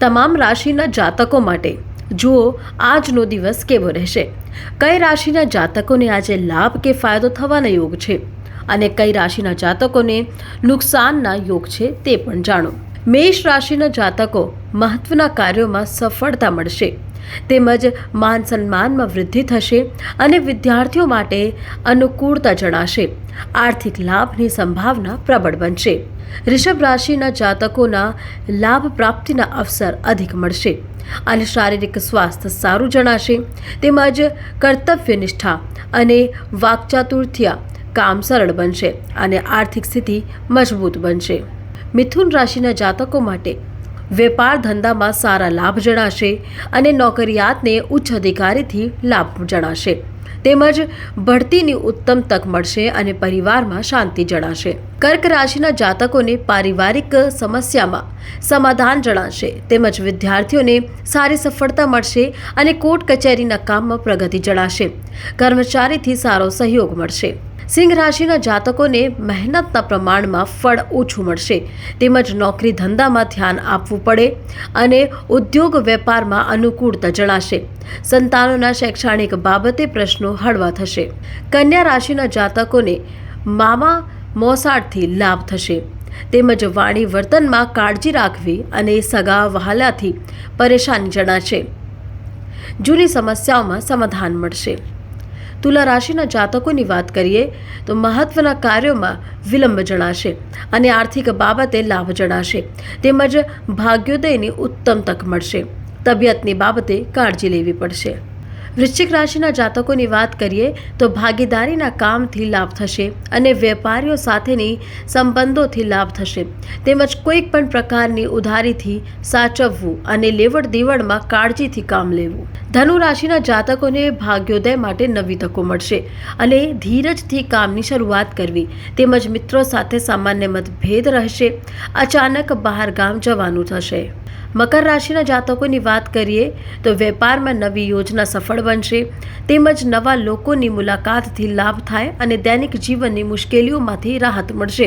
તમામ રાશિના જાતકો માટે. જુઓ, આજનો દિવસ કેવો રહેશે? કઈ રાશિના જાતકોને આજે લાભ કે ફાયદો થવાના યોગ છે? અને કઈ રાશિના જાતકોને નુકસાનના યોગ છે તે પણ જાણો. મેષ રાશિના જાતકો મહત્વના કાર્યોમાં સફળતા મળશે. તેમજ માન સન્માનમાં વૃદ્ધિ થશે અને વિદ્યાર્થીઓ માટે અનુકૂળતા જણાશે. આર્થિક લાભની સંભાવના પ્રબળ બનશે. રિષભ રાશિના જાતકોના લાભ પ્રાપ્તિના અવસર અધિક મળશે. અને શારીરિક સ્વાસ્થ્ય સારું જણાશે. તેમજ કર્તવ્યનિષ્ઠા અને વાકચાતુર્થિયા કામ સરળ બનશે અને આર્થિક સ્થિતિ મજબૂત બનશે. મિથુન રાશિના જાતકો માટે વેપાર ધંધામાં સારા લાભ જણાશે અને નોકરિયાતને ઉચ્ચ અધિકારીથી લાભ જણાશે. તેમજ બઢતીની ઉત્તમ તક મળશે અને પરિવારમાં શાંતિ જણાશે. કર્ક રાશિના જાતકોને પારિવારિક સમસ્યામાં સમાધાન જણાશે. તેમજ વિદ્યાર્થીઓને સારી સફળતા મળશે અને કોર્ટ કચેરીના કામમાં પ્રગતિ જણાશે. કર્મચારીથી સારો સહયોગ મળશે. સિંહ રાશિના જાતકોને મહેનતના પ્રમાણમાં ફળ ઓછું મળશે. તેમજ નોકરી ધંધામાં ધ્યાન આપવું પડે અને ઉદ્યોગ વેપારમાં અનુકૂળતા જણાશે. સંતાનોના શૈક્ષણિક બાબતે પ્રશ્નો હળવા થશે. કન્યા રાશિના જાતકોને મામા મોસાળથી લાભ થશે. તેમજ વાણી વર્તનમાં કાળજી રાખવી અને સગા વહાલાથી પરેશાની જણાશે. જૂની સમસ્યાઓમાં સમાધાન મળશે. તુલા રાશિના જાતકોની વાત કરીએ તો મહત્વના કાર્યોમાં વિલંબ જણાશે અને આર્થિક બાબતે લાભ જણાશે. તેમજ ભાગ્યોદયની ઉત્તમ તક મળશે. તબિયતની બાબતે કાળજી લેવી પડશે. વૃશ્ચિક રાશિના જાતકોની વાત કરીએ તો ભાગીદારીના કામથી લાભ થશે અને વેપારીઓ સાથેની સંબંધોથી લાભ થશે. તેમજ કોઈક પણ પ્રકારની ઉધારીથી સાચવવું અને લેવડ દેવડમાં કાળજીથી કામ લેવું. ધનુ રાશિના જાતકોને ભાગ્યોદય માટે નવી તકો મળશે અને ધીરજથી કામની શરૂઆત કરવી. તેમજ મિત્રો સાથે સામાન્ય મતભેદ રહેશે. અચાનક બહાર ગામ જવાનું થશે. મકર રાશિના જાતકોની વાત કરીએ તો વેપારમાં નવી યોજના સફળ બનશે. તેમજ નવા લોકોની મુલાકાતથી લાભ થાય અને દૈનિક જીવનની મુશ્કેલીઓમાંથી રાહત મળશે.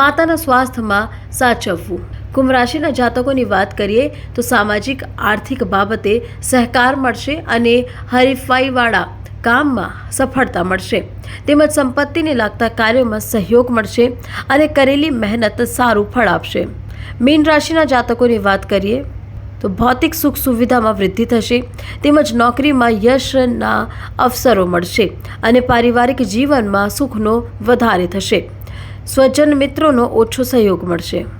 માતાના સ્વાસ્થ્યમાં સાચવવું. કુંભ રાશિના જાતકોની વાત કરીએ તો સામાજિક, આર્થિક બાબતે સહકાર મળશે અને હરીફાઈવાળા કામમાં સફળતા મળશે. તેમજ સંપત્તિને લાગતા કાર્યોમાં સહયોગ મળશે અને કરેલી મહેનત સારું ફળ આપશે. મીન રાશિના જાતકોની વાત કરીએ, તો ભૌતિક સુખ સુવિધામાં વૃદ્ધિ થશે, તેમજ નોકરીમાં યશના અવસરો મળશે અને પારિવારિક જીવનમાં સુખનો વધારે થશે. સ્વજન મિત્રોનો ઓછો સહયોગ મળશે.